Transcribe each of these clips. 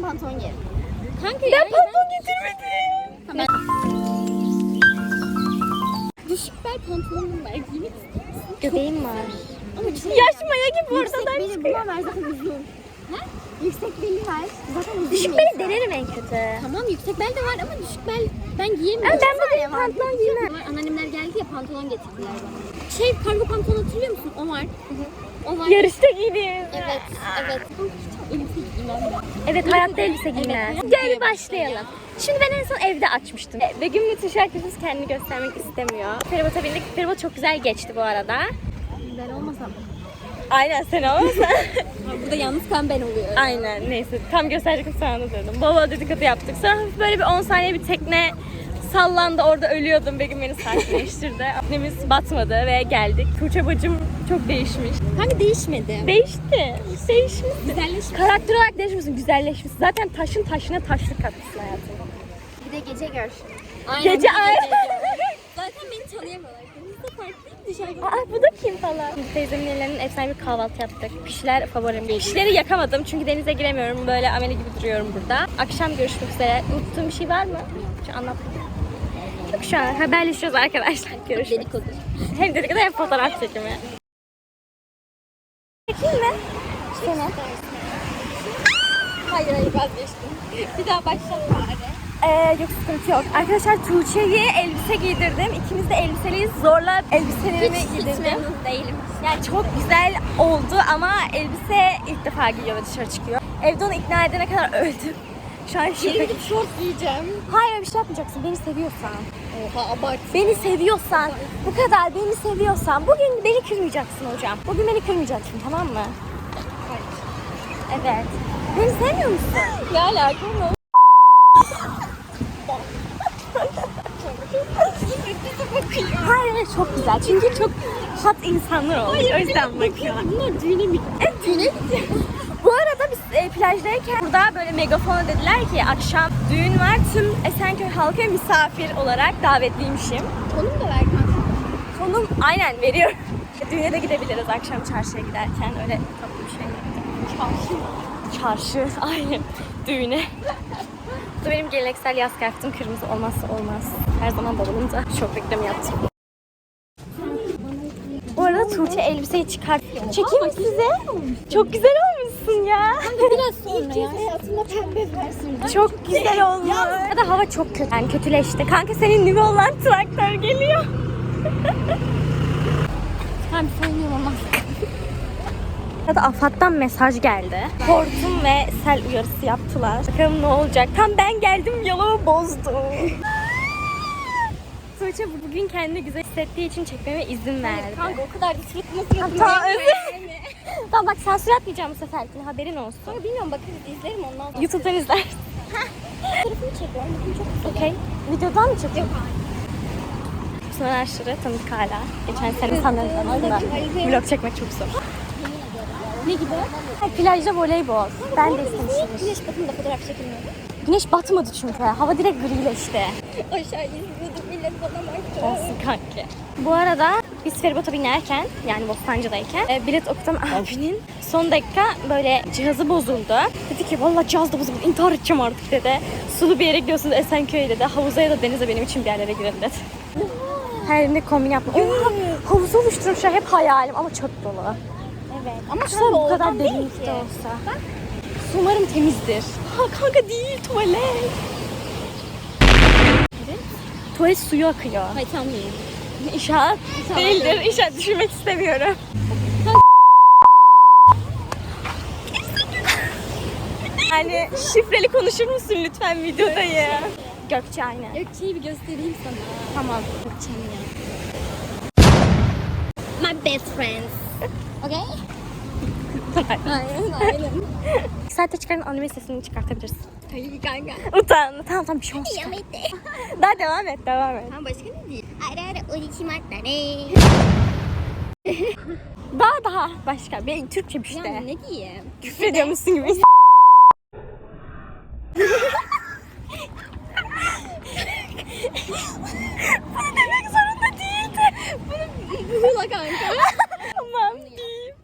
Sen pantolon giy. Kanka Ben pantolon getirmedim. Tamam. Düşük bel pantolonum var. Giymek? Göbeğim var. Ama şey Yaş maya gibi Yüksek ortadan beli çıkıyor. buna ver zaten uzun. Ne? Yüksek beli ver. Zaten uzun Düşük beli denerim en kötü. Tamam yüksek bel de var ama düşük bel ben giyemiyorum. Ama ben bugün var. pantolon giymem. Var, Anneannemler geldi ya pantolon getirdiler bana. Şey kargo pantolon hatırlıyor musun? O var. O var. Yarışta giydiğimiz. Evet, evet. Evet hayatta elbise giymez. Gel başlayalım. Şimdi ben en son evde açmıştım. E, Begüm müthiş herkes kendini göstermek istemiyor. Feribot'a bindik. Feribot çok güzel geçti bu arada. Ben olmasam. Aynen sen olmasa. Burada yalnız kan ben oluyorum. Aynen neyse tam gösterecek sana dedim. Baba dedikodu yaptık. Sonra hafif böyle bir 10 saniye bir tekne sallandı orada ölüyordum. Begüm beni sakinleştirdi. Annemiz batmadı ve geldik. Tuğçe bacım çok değişmiş. Kanka değişmedi. Değişti. Değişmiş. Güzelleşmiş. Karakter olarak değişmişsin, güzelleşmişsin. Zaten taşın taşına taşlık katmışsın hayatına. Bir de gece gör. Aynen, Gece ay. Zaten beni tanıyamıyorlar. Biz de farklıyız dışarıda. Aa bu da kim falan? Biz teyzemin ellerinin efsane bir kahvaltı yaptık. Pişler favorim. Pişleri yakamadım çünkü denize giremiyorum. Böyle ameli gibi duruyorum burada. Akşam görüşmek üzere. Unuttuğum bir şey var mı? Şu anlat. Yok şu an haberleşiyoruz arkadaşlar. Görüşürüz. Dedikodu. Hem dedikodu hem fotoğraf çekimi. Çekeyim mi? Seni. Hayır hayır vazgeçtim. Bir daha başlat bari. Ee, yok sıkıntı yok. Arkadaşlar Tuğçe'ye elbise giydirdim. İkimiz de elbiseliyiz. Zorla elbiselerimi Hiç, hiç giydirdim. memnun değilim. Yani çok güzel oldu ama elbise ilk defa giyiyor ve dışarı çıkıyor. Evde onu ikna edene kadar öldüm. Şu an Geri gidip şort giyeceğim. Hayır bir şey yapmayacaksın. Beni seviyorsan. Oha abart. Beni seviyorsan. Bu kadar beni seviyorsan. Bugün beni kırmayacaksın hocam. Bugün beni kırmayacaksın tamam mı? Hayır. Evet. Beni sevmiyor musun? Ne alaka mı? Hayır hayır, çok güzel. Çünkü çok hot insanlar oldu. o yüzden bakıyorum. Bunlar düğüne mi? Evet, düğüne biz e, plajdayken burada böyle megafona dediler ki akşam düğün var. Tüm Esenköy halkı misafir olarak davetliymişim. Konum da ver kanka. Konum aynen veriyorum. Düğüne de gidebiliriz akşam çarşıya giderken öyle tatlı bir şey. Çarşı. Çarşı aynen düğüne. Bu benim geleneksel yaz kıyafetim kırmızı olmazsa olmaz. Her zaman babamın da çok reklamı yaptım. Bu arada Tuğçe elbiseyi çıkart. Çekeyim mi size? Çok güzel olmuşsun ya. Biraz sonra ya. Hayatımda pembe versiyonu. Çok güzel olmuş. Ya da hava çok kötü. Yani kötüleşti. Kanka senin nüve olan traktör geliyor. Hem söyleyeyim ama. Ya da AFAD'dan mesaj geldi. Hortum ve sel uyarısı yaptılar. Bakalım ne olacak. Tam ben geldim yolu bozdu. Tuğçe bugün kendini güzel hissettiği için çekmeme izin verdi. Kanka o kadar suratıma. Tamam, özür-. Tamam bak sansür atmayacağım bu seferkine haberin olsun. Kanka bilmiyorum bakarız izlerim ondan sonra. YouTube'dan izler. Fotoğrafını çekiyorum. Bakın çok güzel. Okey. Videodan mı çekiyor? Yok hayır. Pınar Aşırı tanıdık hala. Geçen sene sanırım aslında. Vlog çekmek çok zor. Ne gibi? Ay, plajda voleybol. Ben de istemiştim. Güneş batımında fotoğraf çekilmiyordu. Güneş batmadı çünkü. Hava direkt grileşti. Aşağı izliyordum millet bana. Olsun kanki. Bu arada biz feribota binerken yani Bostancı'dayken e, bilet okutan abinin son dakika böyle cihazı bozuldu. Dedi ki valla cihaz da bozuldu intihar edeceğim artık dedi. Sulu bir yere gidiyorsunuz Esenköy dedi. Havuza ya da denize benim için bir yerlere girelim dedi. Her yerinde kombin yapma. Oha, havuzu oluşturmuşlar hep hayalim ama çok dolu. Evet. Ama Şu bu kadar derinlikte olsa. Su umarım temizdir. Ha kanka değil tuvalet. Tuvalet suyu akıyor. Hayır tam değil. İnşaat değildir. İnşaat düşünmek istemiyorum. Yani şifreli konuşur musun lütfen videodayı? Gökçe aynen. Gökçe'yi bir göstereyim sana. Tamam. Gökçe'm ya. My best friends. Okay? Aynen aynen. Saate çıkarın anime sesini çıkartabilirsin. Hayır kanka. Utan. Tamam tamam bir şey olmaz. Yamete. Daha devam et devam et. Ha başka ne değil? Ara ara ulichimatta ne? Daha daha başka. Benim Türkçe bir işte. Yani ne diyeyim? Küfür ediyormuşsun gibi. Bunu demek zorunda değildi. Hula kanka. Tamam değil.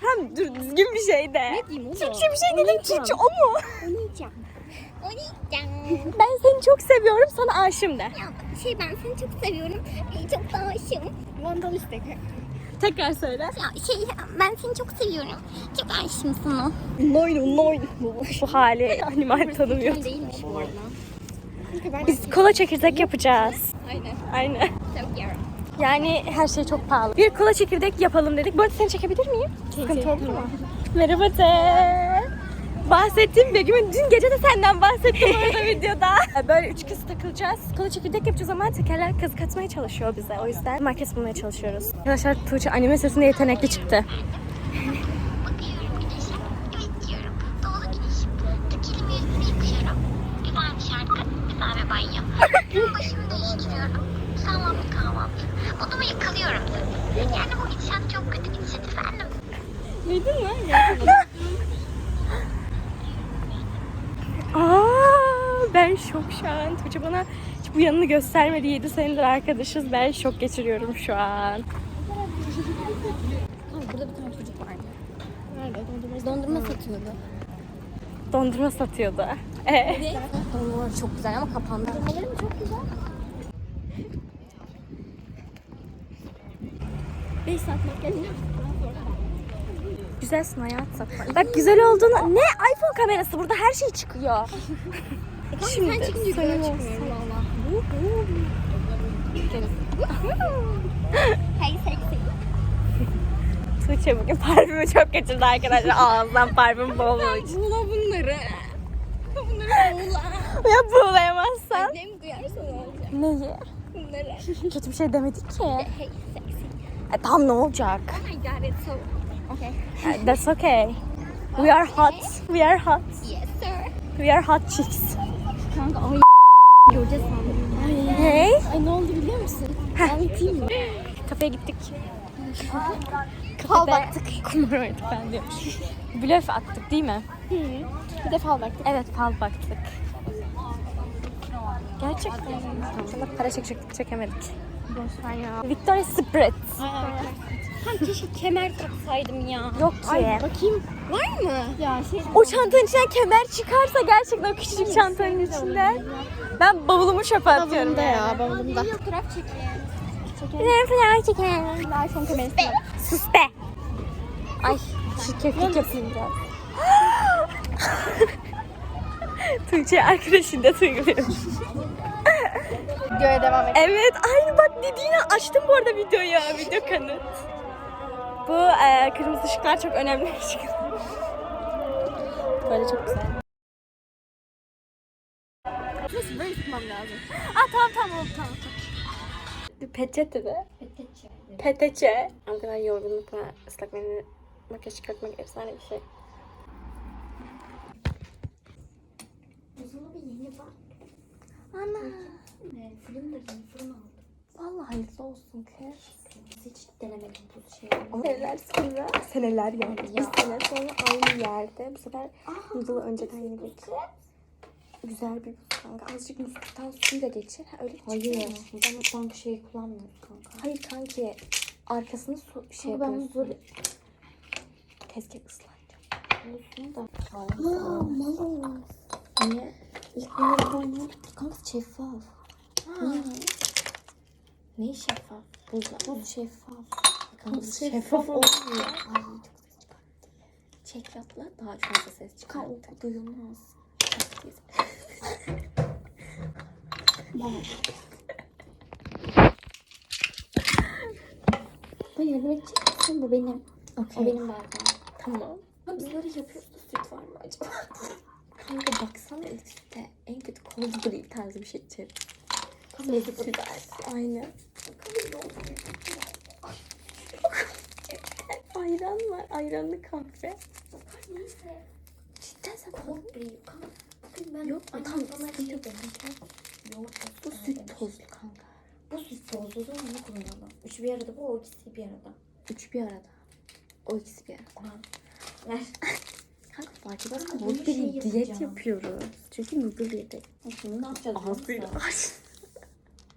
Tam dur düzgün bir şey de. Ne diyeyim oğlum? Türkçe bir şey dedim. Türkçe o mu? Oynayacağım. Oynayacağım. Ben seni çok seviyorum. Sana aşığım de. Ya şey ben seni çok seviyorum. Ee, Çok da aşığım. Vandalistik. Tekrar söyle. Ya şey ben seni çok seviyorum. Çok aşığım sana. Noyn noyn. Bu hali animal tanımıyor. Değilmiş bu arada. Biz kola çekirdek yapacağız. Aynen. Aynen. Çok yarım. Yani her şey çok pahalı. Bir kola çekirdek yapalım dedik. Bu arada seni çekebilir miyim? Sıkıntı olur mu? Merhaba te. Bahsettiğim Begüm'ün dün gece de senden bahsettim orada videoda. Böyle üç kız takılacağız. Kola çekirdek yapacağız ama tekerler kazık atmaya çalışıyor bize. O yüzden market bulmaya çalışıyoruz. Arkadaşlar Tuğçe anime sesinde yetenekli çıktı. Gün başımı değiştiriyorum. Sağlam bir kahvaltı. Modumu yakalıyorum. Yani bu gidişat çok kötü gidişat efendim. Duydun mu? Aa, ben şok şu an. Tuğçe bana hiç bu yanını göstermedi. 7 senedir arkadaşız. Ben şok geçiriyorum şu an. burada bir tane çocuk vardı. Nerede? Dondurma, dondurma satıyordu. Dondurma satıyordu. Ee, Dondurma çok güzel ama kapandı. Dondurmaları mı çok güzel? 5 saat makyaj sonra güzelsin hayatım. Bak güzel olduğunu... Ne? iPhone kamerası. Burada her şey çıkıyor. Şimdi sen çıkınca yukarı çıkmıyorum valla. Hey sexy. Tuğçe bugün parfümü çok kaçırdı arkadaşlar. Ağızdan parfüm boğulmuş. Buğla bunları. Bunları buğla. ya buğulayamazsan. Annem duyarsa ne olacak? Neyi? Bunları. Kötü bir şey demedik ki. Hey sexy. E, tamam ne olacak? Oh my god it's so... Okay. Uh, That's okay. We are hot. We are hot. Yes sir. We are hot chicks. Kanka ay göreceğiz sandım. Hey. Ay ne oldu biliyor musun? Anlatayım mı? Kafeye gittik. Fal baktık. Kumar oynadık ben diyorum. Blöf attık değil mi? Bir de fal baktık. Evet fal baktık. Gerçekten. Sonra para çekecektik çekemedik. Boşver ya. Victoria's Secret. Tam keşke kemer taksaydım ya. Yok ki. Ay bakayım. Var mı? Ya şey... O çantanın içinden kemer çıkarsa gerçekten o küçücük çantanın içinden. Ben bavulumu çöpe atıyorum. Bavulumda yani. ya bavulumda. Fotoğraf çekin. Güzel falan çekelim. iPhone kamerası var. Sus be. Ay şirketlik yapayım biraz. Tuğçe arkadaşında tuyguluyor. Videoya devam et. Evet aynı bak dediğini açtım bu arada videoyu. Video kanıt. Bu e, kırmızı ışıklar çok önemli ışıklar. Böyle çok güzel. Nasıl böyle tutmam lazım? Aa tamam tamam oldu tamam. tamam. Peçete de. Peteçe. Ama kadar yorgunlukla ıslak mendil makyaj çıkartmak efsane bir şey. Buzdolabı yeni bak. Ana. Ne? Fırın da yeni fırın aldım. Vallahi hayırlı olsun kız. Hiç denemedim bu şey. Seneler sonra, seneler yani. Bir sene sonra aynı yerde. Bu sefer noodle'ı önceden yedik. Güzel bir buz kanka. Azıcık musluktan suyla geçir. Ha, öyle Hayır. çıkıyor. Ben banka şeyi kullanmıyorum kanka. Hayır kanki. Arkasını su şey Kanka ben yapıyorsun. böyle Tezgah ıslanacak. olsun da. Aa mal Niye? İlk bunları koymadım. Kanka şeffaf. Ne şeffaf? Buz, buz şeffaf. Buz şeffaf, şeffaf olmuyor. Ay çok ses çıkarttı. Çeklatla daha fazla ses çıkarttı. Kanka duyulmaz. Ben yardım edecek misin? Bu benim. O benim bardağım. Tamam. Ha biz böyle yapıyoruz da süt var mı acaba? Kanka baksana işte en kötü cold brew tarzı bir şey içerim. Kanka Süt. Aynen. Ayran var. Ayranlı kahve. Neyse. Cidden sen ben Yok, annem tamam, sıkıntı şey yok. Bu süt tozlu kanka. Bu süt tozlu zaman ne kullanalım? Üçü bir arada bu, o ikisi bir arada. Üç bir arada. O ikisi bir arada. Ver. Kanka fark Cold bunu şey diyet yapacağım. yapıyoruz. Çünkü yedik. Şimdi ne yapacağız? Biliyor musun? aç.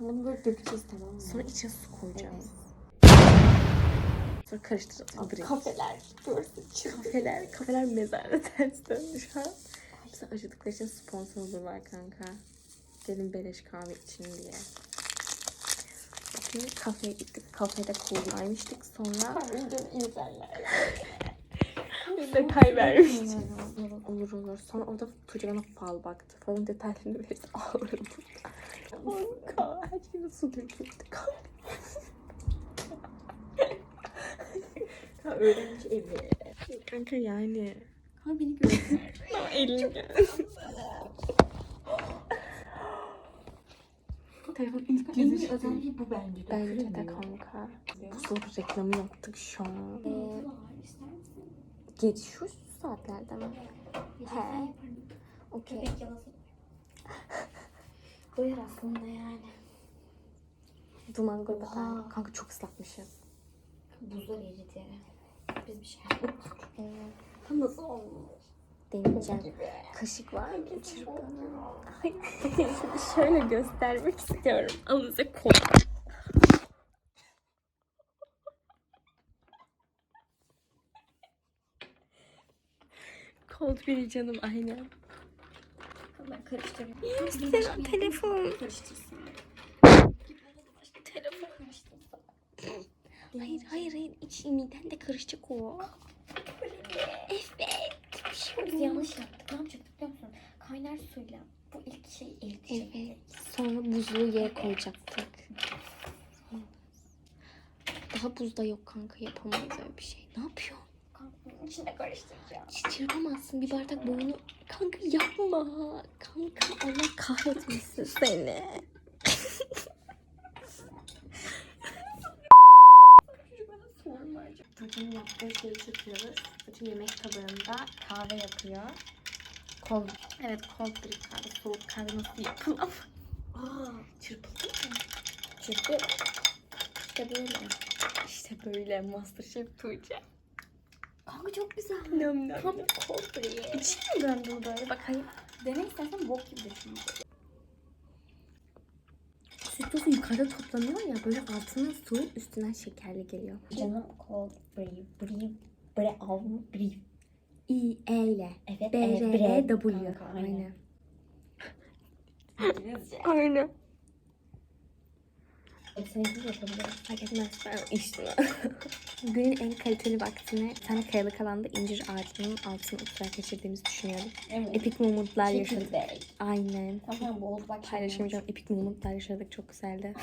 Bunu böyle dökeceğiz tamam mı? Sonra içine su koyacağız. Sonra karıştıracağız. Direkt. Kafeler. Burası Kafeler, kafeler mezarda ters döndü şu an. Bize acıdıkları için sponsor olurlar kanka. Gelin beleş kahve için diye. Şimdi kafeye gittik. Kafede cool almıştık. Sonra biz de kayvermiştik. olur olur. Sonra orada Tuğçe bana fal baktı. Falın detaylarını verirse ağlarım. Her şeyime su döküldü. Öğrenci evi. Kanka yani. Kanka beni göster. Elim geldi. Telefon ilk iyi özelliği bu bence de. Bence de kanka. Bu soru reklamı yaptık şu an. Ee? Geç şu saatlerde mi? He. Okey. Köpek yalası. Doyar aslında yani. Duman grubu da- Kanka çok ıslatmışız. Buzlar eridi. Biz bir şey yapmadık. Tam nasıl olmuş? Deneyeceğim. Kaşık var mı? Çırpın. Şöyle göstermek istiyorum. Alın size kol. Cold bir canım aynen. Ben karıştırayım. Sen telefon. Karıştırsın. Telefon. Hayır hayır hayır. İç miden de karışacak o. Evet. Bir şey Biz yanlış yaptık. Ne yapacaktık biliyor musun? Kaynar suyla bu ilk şey eritecektik. Evet. Sonra buzluğu yere koyacaktık. Daha buzda yok kanka yapamayız öyle bir şey. Ne yapıyorsun? İçine karıştıracağım. Hiç çırpamazsın. Bir bardak boyunu... Kanka yapma. Kanka Allah kahretmesin seni. Bugün yaptığı şeyi çekiyoruz. Bütün yemek tabağında kahve yapıyor. Cold. Evet cold brew kahve. Soğuk kahve nasıl yapılır? Aa, Çırpıldı mı? çıktı. İşte böyle. İşte böyle Masterchef Tuğçe. Kanka çok güzel. Nam nam. Tam brew. İçine mi döndü böyle? Bakayım. Dene istersen bok gibi düşün. Süt tozu yukarıda toplanıyor ya böyle altına su üstünden şekerli geliyor. Canım cold brew. Brew. Brew. Brew. İ, E ile. Evet. B, R. E, W. Aynen. Aynen. Hepsini biz yapabiliriz. Fark etmez ben içtim. Günün en kaliteli vaktini bir tane kayalık alanda incir ağacının altına oturarak geçirdiğimizi düşünüyorum. Evet. Epik momentlar yaşadık. Aynen. Tamam bu oldu bak. Paylaşamayacağım epik momentlar yaşadık çok güzeldi.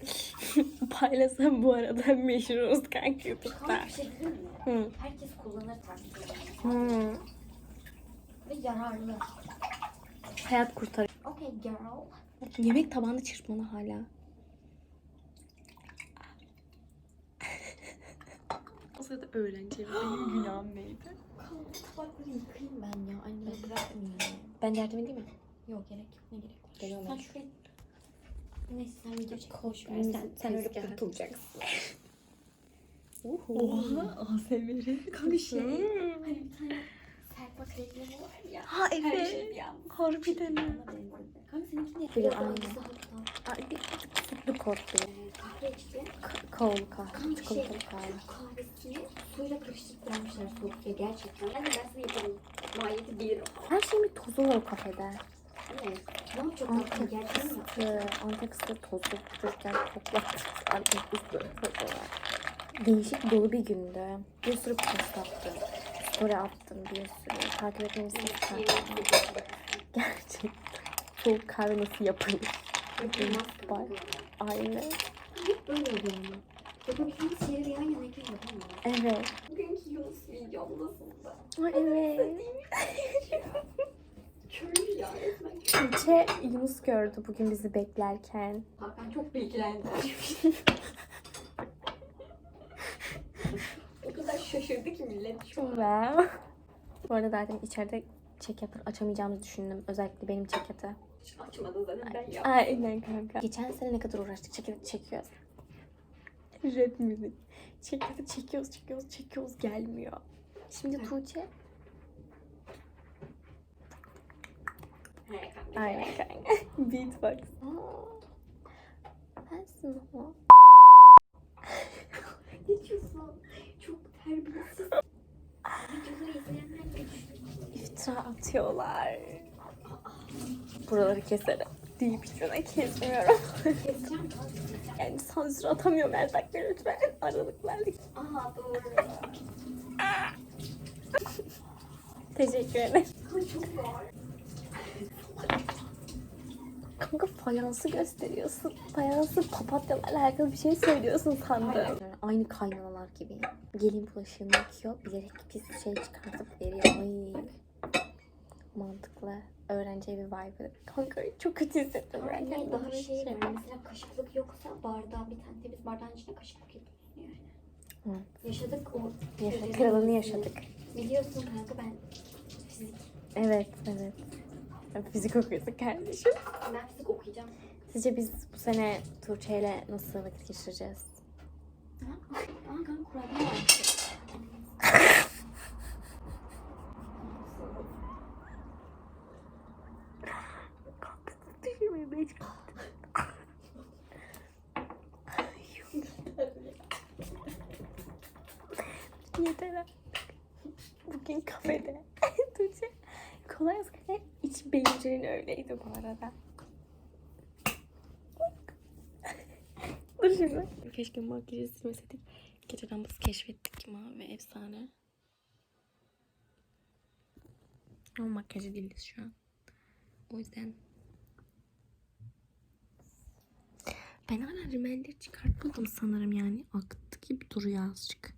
Paylaşsam bu arada meşhuruz kanka YouTube'da. Kanka bir şey diyeyim mi? Hı. Herkes kullanır tabii. Hı. Ve yararlı. Hayat kurtarıyor. Okay girl. Yemek tabağında çırpmalı hala. Sırada öğrenci benim günahım neydi? Kanka tabakları yıkayayım ben ya. Anneme bırakmayayım. Ben yardım edeyim mi? Yok gerek yok. Ne gerek var? Geliyorum Sen şuraya... Neyse sen video çek. Boş ver. Sen, sen öyle kurtulacaksın. Oha ASMR'i. Kanka şey. Hani bir tane serpma krekleme var ya. Ha Her evet. şey bir anda. Harbiden ha. Kanka seninki ne? Yok, aynı. Ay bir tık sütlü korktu. Kahve içti. Kavulu kahve. Kanka şey, Çikolatalı kahve. Türk kahvesini suyla karıştırıp vermişler soğuk suya gerçekten. Ben de ben sana yaparım. Maliyeti 1 lira. Her şeyin bir tozu var o kafede. Evet. Ne yapacak aslında gerçekten mi? Antep, Antep fıstığı tozu çocukken koklattık. Antep fıstığı. Değişik dolu bir gündü. Bir sürü post attım. Story attım bir sürü. Takip etmenizi istedim. Gerçekten. Soğuk kahve nasıl yapılır? Aynen. Hep böyle oluyor ama. Yapabildiğimiz şeyleri yan yapamıyoruz. Evet. Bugünkü Yunus videom nasıldı? Ay evet. Köylü ya resmen. Tuğçe Yunus gördü bugün bizi beklerken. Bak ben çok bilgilendim. o kadar şaşırdı ki millet şu an. Bu arada zaten içeride check-out'ı açamayacağımızı düşündüm. Özellikle benim check-out'ı. Açmadın zaten ben yaptım. Aynen kanka. Geçen sene ne kadar uğraştık check-out'ı çekiyoruz. Rap müzik. Check-out'ı çekiyoruz, çekiyoruz, çekiyoruz gelmiyor. Şimdi Tuğçe. Aynen kanka. Beatbox. Sensin ama. Geçiyorsun terbiyesiz. Videoları izleyenler İftira atıyorlar. Buraları keserim. Deyip şuna kesmiyorum. Yani sansür atamıyorum Erdak'la lütfen. Aralıklarla. Aha doğru. Teşekkür ederim. Çok var. Kanka fayansı gösteriyorsun. Fayansı papatyalarla alakalı bir şey söylüyorsun sandım. Aynı kaynanalar gibi. Gelin bulaşığını yıkıyor. Bilerek pis şey çıkartıp veriyor. Ay. Mantıklı. Öğrenci evi vibe. Kanka çok kötü hissettim kendimi. daha şey var. Mesela kaşıklık yoksa bardağı bir tane temiz bardağın içine kaşıklık yapıyorsun yani. Hı. Yaşadık o. Yaşa, özelliği. kralını yaşadık. Biliyorsun kanka ben fizik. Evet, evet. Fizik okuyorsun kardeşim. Ben fizik okuyacağım. Sizce biz bu sene Tuğçe ile nasıl vakit geçireceğiz? Kanka kurabiye var. Yeter artık. Bugün kafede. Tuğçe. Kolay gelsin. İç beyincinin öyleydi bu arada. Dur şimdi. Keşke makyajı silmeseydik. Gece lambası keşfettik mavi efsane. Ama makyajı değiliz şu an. O yüzden ben hala rimelleri çıkartmadım sanırım yani. Aktı gibi duruyor azıcık.